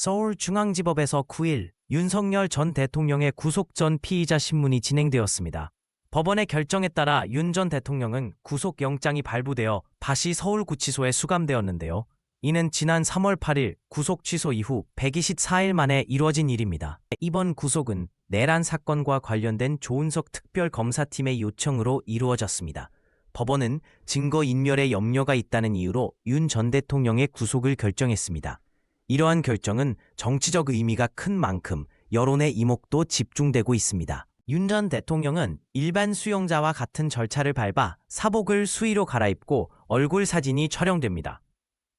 서울중앙지법에서 9일 윤석열 전 대통령의 구속 전 피의자 신문이 진행되었습니다. 법원의 결정에 따라 윤 전 대통령은 구속영장이 발부되어 다시 서울구치소에 수감되었는데요. 이는 지난 3월 8일 구속 취소 이후 124일 만에 이루어진 일입니다. 이번 구속은 내란 사건과 관련된 조은석 특별검사팀의 요청으로 이루어졌습니다. 법원은 증거 인멸에 염려가 있다는 이유로 윤 전 대통령의 구속을 결정했습니다. 이러한 결정은 정치적 의미가 큰 만큼 여론의 이목도 집중되고 있습니다. 윤 전 대통령은 일반 수용자와 같은 절차를 밟아 사복을 수의로 갈아입고 얼굴 사진이 촬영됩니다.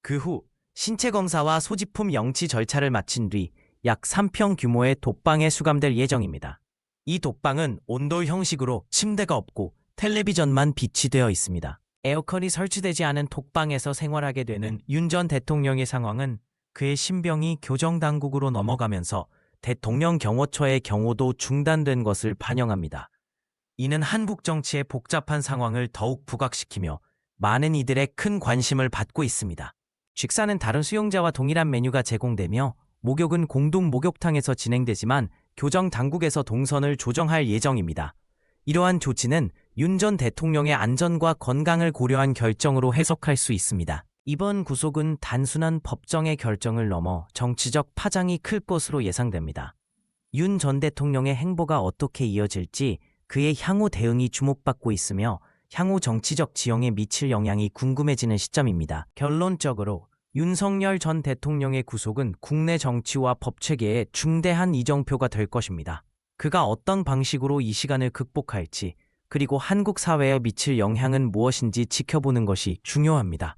그 후 신체 검사와 소지품 영치 절차를 마친 뒤 약 3평 규모의 독방에 수감될 예정입니다. 이 독방은 온돌 형식으로 침대가 없고 텔레비전만 비치되어 있습니다. 에어컨이 설치되지 않은 독방에서 생활하게 되는 윤 전 대통령의 상황은 그의 신병이 교정당국으로 넘어가면서 대통령 경호처의 경호도 중단된 것을 반영합니다. 이는 한국 정치의 복잡한 상황을 더욱 부각시키며 많은 이들의 큰 관심을 받고 있습니다. 식사는 다른 수용자와 동일한 메뉴가 제공되며 목욕은 공동 목욕탕에서 진행되지만 교정 당국에서 동선을 조정할 예정입니다. 이러한 조치는 윤 전 대통령의 안전과 건강을 고려한 결정으로 해석할 수 있습니다. 이번 구속은 단순한 법정의 결정을 넘어 정치적 파장이 클 것으로 예상됩니다. 윤 전 대통령의 행보가 어떻게 이어질지 그의 향후 대응이 주목받고 있으며 향후 정치적 지형에 미칠 영향이 궁금해지는 시점입니다. 결론적으로 윤석열 전 대통령의 구속은 국내 정치와 법체계에 중대한 이정표가 될 것입니다. 그가 어떤 방식으로 이 시간을 극복할지, 그리고 한국 사회에 미칠 영향은 무엇인지 지켜보는 것이 중요합니다.